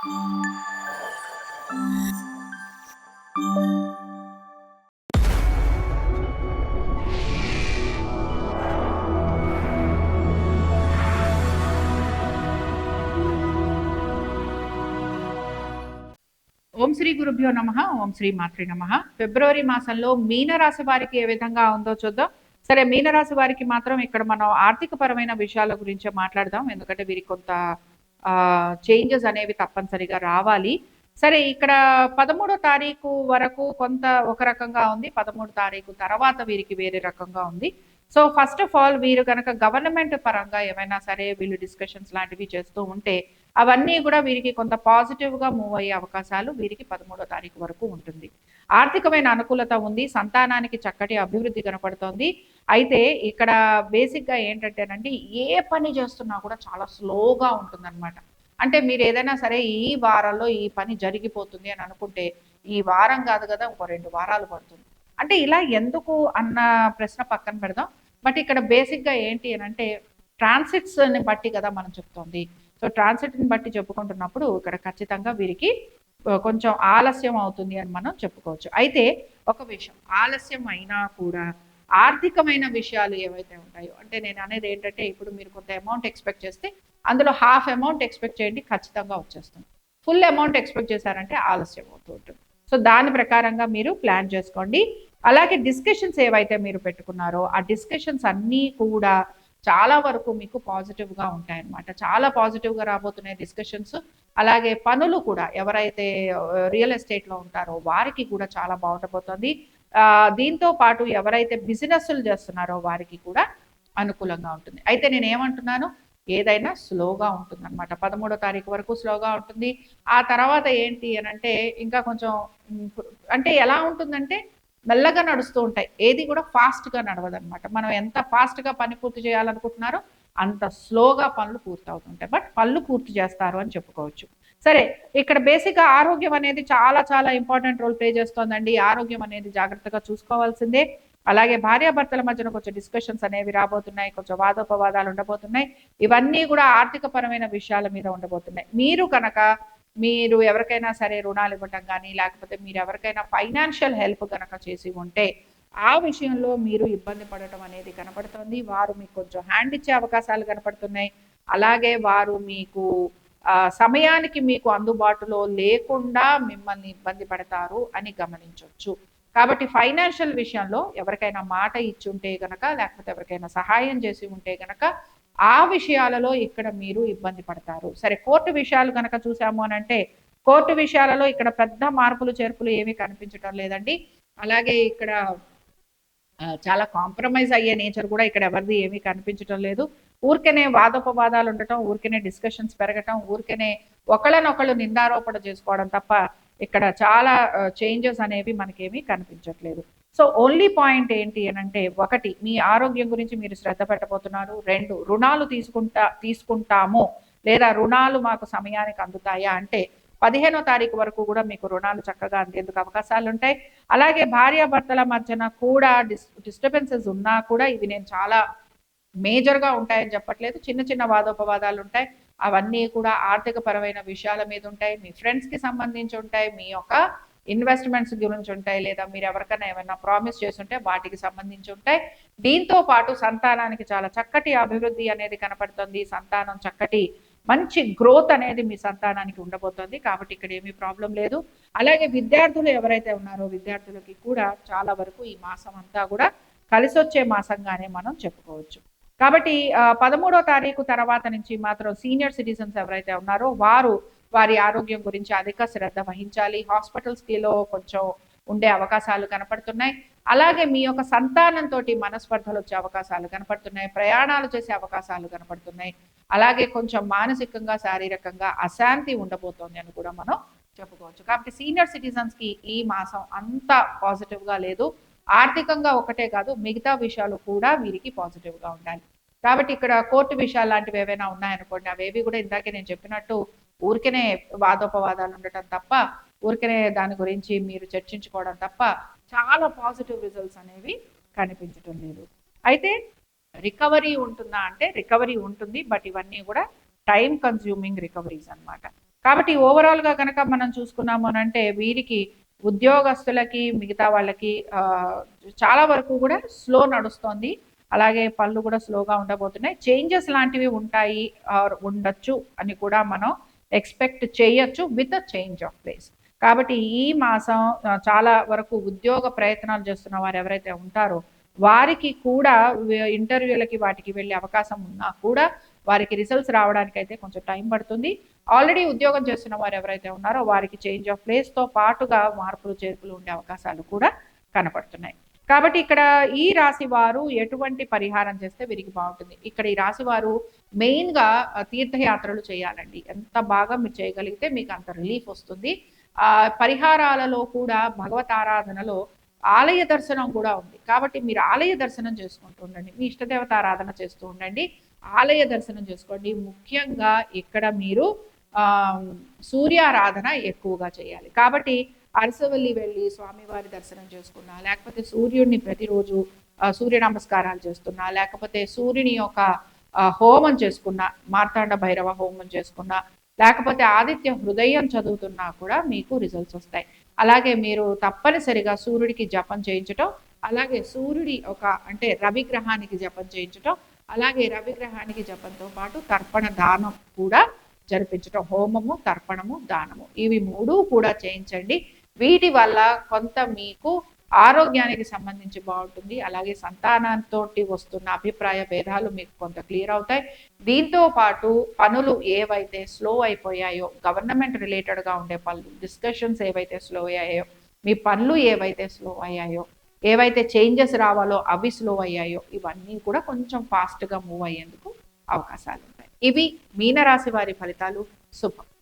ఓం శ్రీ గురుభ్యో నమ ఓం శ్రీ మాత్రి నమ. ఫిబ్రవరి మాసంలో మీనరాశి వారికి ఏ విధంగా ఉందో చూద్దాం. సరే మీనరాశి వారికి మాత్రం ఇక్కడ మనం ఆర్థిక పరమైన విషయాల గురించి మాట్లాడదాం ఎందుకంటే వీరికి కొంత చేంజెస్ అనేవి తప్పనిసరిగా రావాలి. సరే ఇక్కడ పదమూడో తారీఖు వరకు కొంత ఒక రకంగా ఉంది. పదమూడు తారీఖు తర్వాత వీరికి వేరే రకంగా ఉంది. సో ఫస్ట్ ఆఫ్ ఆల్ వీరు కనుక గవర్నమెంట్ పరంగా ఏమైనా సరే వీళ్ళు డిస్కషన్స్ లాంటివి చేస్తూ ఉంటే అవన్నీ కూడా వీరికి కొంత పాజిటివ్గా మూవ్ అయ్యే అవకాశాలు వీరికి పదమూడో తారీఖు వరకు ఉంటుంది. ఆర్థికమైన అనుకూలత ఉంది సంతానానికి చక్కటి అభివృద్ధి కనపడుతోంది. అయితే ఇక్కడ బేసిక్గా ఏంటంటేనండి ఏ పని చేస్తున్నా కూడా చాలా స్లోగా ఉంటుందన్నమాట. అంటే మీరు ఏదైనా సరే ఈ వారంలో ఈ పని జరిగిపోతుంది అని అనుకుంటే ఈ వారం కాదు కదా ఒక రెండు వారాలు పడుతుంది. అంటే ఇలా ఎందుకు అన్న ప్రశ్న పక్కన పెడదాం. బట్ ఇక్కడ బేసిక్గా ఏంటి అని అంటే ట్రాన్సిట్స్ని బట్టి కదా మనం చెప్తోంది. సో ట్రాన్సిట్ని బట్టి చెప్పుకుంటున్నప్పుడు ఇక్కడ ఖచ్చితంగా వీరికి కొంచెం ఆలస్యం అవుతుంది అని మనం చెప్పుకోవచ్చు. అయితే ఒక విషయం ఆలస్యం అయినా కూడా ఆర్థికమైన విషయాలు ఏవైతే ఉంటాయో అంటే నేను అనేది ఏంటంటే ఇప్పుడు మీరు కొంత అమౌంట్ ఎక్స్పెక్ట్ చేస్తే అందులో హాఫ్ అమౌంట్ ఎక్స్పెక్ట్ చేయండి ఖచ్చితంగా వచ్చేస్తుంది. ఫుల్ అమౌంట్ ఎక్స్పెక్ట్ చేశారంటే ఆలస్యం అవుతూ ఉంటుంది. సో దాని ప్రకారంగా మీరు ప్లాన్ చేసుకోండి. అలాగే డిస్కషన్స్ ఏవైతే మీరు పెట్టుకున్నారో ఆ డిస్కషన్స్ అన్నీ కూడా చాలా వరకు మీకు పాజిటివ్గా ఉంటాయన్నమాట. చాలా పాజిటివ్గా రాబోతున్నాయి డిస్కషన్స్ అలాగే పనులు కూడా ఎవరైతే రియల్ ఎస్టేట్లో ఉంటారో వారికి కూడా చాలా బాగుండబోతోంది. దీంతో పాటు ఎవరైతే బిజినెస్లు చేస్తున్నారో వారికి కూడా అనుకూలంగా ఉంటుంది. అయితే నేను ఏమంటున్నాను? ఏదైనా స్లోగా ఉంటుంది అనమాట పదమూడో తారీఖు వరకు స్లోగా ఉంటుంది. ఆ తర్వాత ఏంటి అని అంటే ఇంకా కొంచెం అంటే ఎలా ఉంటుందంటే మెల్లగా నడుస్తూ ఉంటాయి. ఏది కూడా ఫాస్ట్గా నడవదనమాట మనం ఎంత ఫాస్ట్గా పని పూర్తి చేయాలనుకుంటున్నారో అంత స్లోగా పనులు పూర్తవుతుంటాయి. బట్ పనులు పూర్తి చేస్తారు అని చెప్పుకోవచ్చు. సరే ఇక్కడ బేసిక్గా ఆరోగ్యం అనేది చాలా చాలా ఇంపార్టెంట్ రోల్ ప్లే చేస్తోందండి. ఆరోగ్యం అనేది జాగ్రత్తగా చూసుకోవాల్సిందే. అలాగే భార్యాభర్తల మధ్యన కొంచెం డిస్కషన్స్ అనేవి రాబోతున్నాయి. కొంచెం వాదోపవాదాలు ఉండబోతున్నాయి. ఇవన్నీ కూడా ఆర్థిక పరమైన విషయాల మీద ఉండబోతున్నాయి. మీరు కనుక మీరు ఎవరికైనా సరే రుణాలు ఇవ్వటం కానీ లేకపోతే మీరు ఎవరికైనా ఫైనాన్షియల్ హెల్ప్ కనుక చేసి ఉంటే ఆ విషయంలో మీరు ఇబ్బంది పడటం అనేది కనపడుతుంది. వారు మీకు కొంచెం హ్యాండ్ ఇచ్చే అవకాశాలు కనపడుతున్నాయి. అలాగే వారు మీకు సమయానికి మీకు అందుబాటులో లేకుండా మిమ్మల్ని ఇబ్బంది పడతారు అని గమనించవచ్చు కాబట్టి ఫైనాన్షియల్ విషయంలో ఎవరికైనా మాట ఇచ్చి ఉంటే గనక లేకపోతే ఎవరికైనా సహాయం చేసి ఉంటే గనక ఆ విషయాలలో ఇక్కడ మీరు ఇబ్బంది పడతారు. సరే కోర్టు విషయాలు కనుక చూసాము అని అంటే కోర్టు విషయాలలో ఇక్కడ పెద్ద మార్పులు చేర్పులు ఏమీ కనిపించడం లేదండి. అలాగే ఇక్కడ చాలా కాంప్రమైజ్ అయ్యే నేచర్ కూడా ఇక్కడ ఎవరిది ఏమీ కనిపించడం లేదు. ఊరికనే వాదోపవాదాలు ఉండటం ఊరికనే డిస్కషన్స్ పెరగటం ఊరికనే ఒకళ్ళనొకళ్ళు నిందారోపణ చేసుకోవడం తప్ప ఇక్కడ చాలా చేంజెస్ అనేవి మనకేమీ కనిపించట్లేదు. సో ఓన్లీ పాయింట్ ఏంటి అని అంటే ఒకటి మీ ఆరోగ్యం గురించి మీరు శ్రద్ధ పెట్టబోతున్నారు. రెండు రుణాలు తీసుకుంటా తీసుకుంటాము లేదా రుణాలు మాకు సమయానికి అందుతాయా అంటే పదిహేనో తారీఖు వరకు కూడా మీకు రుణాలు చక్కగా అందేందుకు అవకాశాలు ఉంటాయి. అలాగే భార్యాభర్తల మధ్యన కూడా డిస్ డిస్టర్బెన్సెస్ ఉన్నా కూడా ఇవి నేను చాలా మేజర్గా ఉంటాయని చెప్పట్లేదు. చిన్న చిన్న వాదోపవాదాలు ఉంటాయి. అవన్నీ కూడా ఆర్థిక పరమైన విషయాల మీద ఉంటాయి. మీ ఫ్రెండ్స్కి సంబంధించి ఉంటాయి. మీ యొక్క ఇన్వెస్ట్మెంట్స్ గురించి ఉంటాయి. లేదా మీరు ఎవరికైనా ఏమైనా ప్రామిస్ చేస్తుంటే వాటికి సంబంధించి ఉంటాయి. దీంతో పాటు సంతానానికి చాలా చక్కటి అభివృద్ధి అనేది కనపడుతుంది. సంతానం చక్కటి మంచి గ్రోత్ అనేది మీ సంతానానికి ఉండబోతోంది. కాబట్టి ఇక్కడ ఏమీ ప్రాబ్లం లేదు. అలాగే విద్యార్థులు ఎవరైతే ఉన్నారో విద్యార్థులకి కూడా చాలా వరకు ఈ మాసం అంతా కూడా కలిసి వచ్చే మాసంగానే మనం చెప్పుకోవచ్చు. కాబట్టి పదమూడో తారీఖు తర్వాత నుంచి మాత్రం సీనియర్ సిటిజన్స్ ఎవరైతే ఉన్నారో వారు వారి ఆరోగ్యం గురించి అధిక శ్రద్ధ వహించాలి. హాస్పిటల్స్కిలో కొంచెం ఉండే అవకాశాలు కనపడుతున్నాయి. అలాగే మీ యొక్క సంతానంతో మనస్పర్ధలు వచ్చే అవకాశాలు కనపడుతున్నాయి. ప్రయాణాలు చేసే అవకాశాలు కనపడుతున్నాయి. అలాగే కొంచెం మానసికంగా శారీరకంగా అశాంతి ఉండబోతోంది అని కూడా మనం చెప్పుకోవచ్చు. కాబట్టి సీనియర్ సిటిజన్స్కి ఈ మాసం అంత పాజిటివ్గా లేదు. ఆర్థికంగా ఒకటే కాదు మిగతా విషయాలు కూడా వీరికి పాజిటివ్గా ఉండాలి. కాబట్టి ఇక్కడ కోర్టు విషయాలు లాంటివి ఏవైనా ఉన్నాయనుకోండి అవేవి కూడా ఇందాకే నేను చెప్పినట్టు ఊరికనే వాదోపవాదాలు ఉండటం తప్ప ఊరికనే దాని గురించి మీరు చర్చించుకోవడం తప్ప చాలా పాజిటివ్ రిజల్ట్స్ అనేవి కనిపించటం లేదు. అయితే రికవరీ ఉంటుందా అంటే రికవరీ ఉంటుంది బట్ ఇవన్నీ కూడా టైం కన్జ్యూమింగ్ రికవరీస్ అనమాట కాబట్టి ఓవరాల్గా కనుక మనం చూసుకున్నాము అని అంటే వీరికి ఉద్యోగస్తులకి మిగతా వాళ్ళకి చాలా వరకు కూడా స్లో నడుస్తోంది. అలాగే పళ్ళు కూడా స్లోగా ఉండబోతున్నాయి. చేంజెస్ లాంటివి ఉంటాయి ఆర్ ఉండొచ్చు అని కూడా మనం ఎక్స్పెక్ట్ చేయొచ్చు with a change of place. కాబట్టి ఈ మాసం చాలా వరకు ఉద్యోగ ప్రయత్నాలు చేస్తున్న వారు ఎవరైతే ఉంటారో వారికి కూడా ఇంటర్వ్యూలకి వాటికి వెళ్ళే అవకాశం ఉన్నా కూడా వారికి రిజల్ట్స్ రావడానికి అయితే కొంచెం టైం పడుతుంది. ఆల్రెడీ ఉద్యోగం చేస్తున్న వారు ఎవరైతే ఉన్నారో వారికి చేంజ్ ఆఫ్ ప్లేస్తో పాటుగా మార్పులు చేర్పులు ఉండే అవకాశాలు కూడా కనపడుతున్నాయి. కాబట్టి ఇక్కడ ఈ రాశి వారు ఎటువంటి పరిహారం చేస్తే వీరికి బాగుంటుంది. ఇక్కడ ఈ రాశి వారు మెయిన్గా తీర్థయాత్రలు చేయాలండి. ఎంత బాగా మీరు చేయగలిగితే మీకు అంత రిలీఫ్ వస్తుంది. ఆ పరిహారాలలో కూడా భగవత్ ఆరాధనలో ఆలయ దర్శనం కూడా ఉంది. కాబట్టి మీరు ఆలయ దర్శనం చేసుకుంటూ ఉండండి. మీ ఇష్టదేవత ఆరాధన చేస్తూ ఉండండి. ఆలయ దర్శనం చేసుకోండి. ముఖ్యంగా ఇక్కడ మీరు సూర్యారాధన ఎక్కువగా చేయాలి. కాబట్టి అరసవల్లి వెళ్ళి స్వామివారి దర్శనం చేసుకున్నా లేకపోతే సూర్యుడిని ప్రతిరోజు సూర్య నమస్కారాలు చేస్తున్నా లేకపోతే సూర్యుని యొక్క హోమం చేసుకున్నా మార్తాండ భైరవ హోమం చేసుకున్నా లేకపోతే ఆదిత్య హృదయం చదువుతున్నా కూడా మీకు రిజల్ట్స్ వస్తాయి. అలాగే మీరు తప్పనిసరిగా సూర్యుడికి జపం చేయించటం అలాగే సూర్యుడి ఒక అంటే రవి గ్రహానికి జపం చేయించటం అలాగే రవి గ్రహానికి జపంతో పాటు తర్పణ దానం కూడా జరిపించటం. హోమము తర్పణము దానము. ఇవి మూడు కూడా చేయించండి. వీటి వల్ల కొంత మీకు ఆరోగ్యానికి సంబంధించి బాగుంటుంది. అలాగే సంతానంతో వస్తున్న అభిప్రాయ భేదాలు మీకు కొంత క్లియర్ అవుతాయి. దీంతో పాటు పనులు ఏవైతే స్లో అయిపోయాయో గవర్నమెంట్ రిలేటెడ్గా ఉండే పనులు డిస్కషన్స్ ఏవైతే స్లో అయ్యాయో మీ పనులు ఏవైతే స్లో అయ్యాయో ఏవైతే చేంజెస్ రావాలో అవి స్లో అయ్యాయో ఇవన్నీ కూడా కొంచెం ఫాస్ట్గా మూవ్ అయ్యేందుకు అవకాశాలు ఉంటాయి ఇవి మీనరాశి వారి ఫలితాలు. శుభం.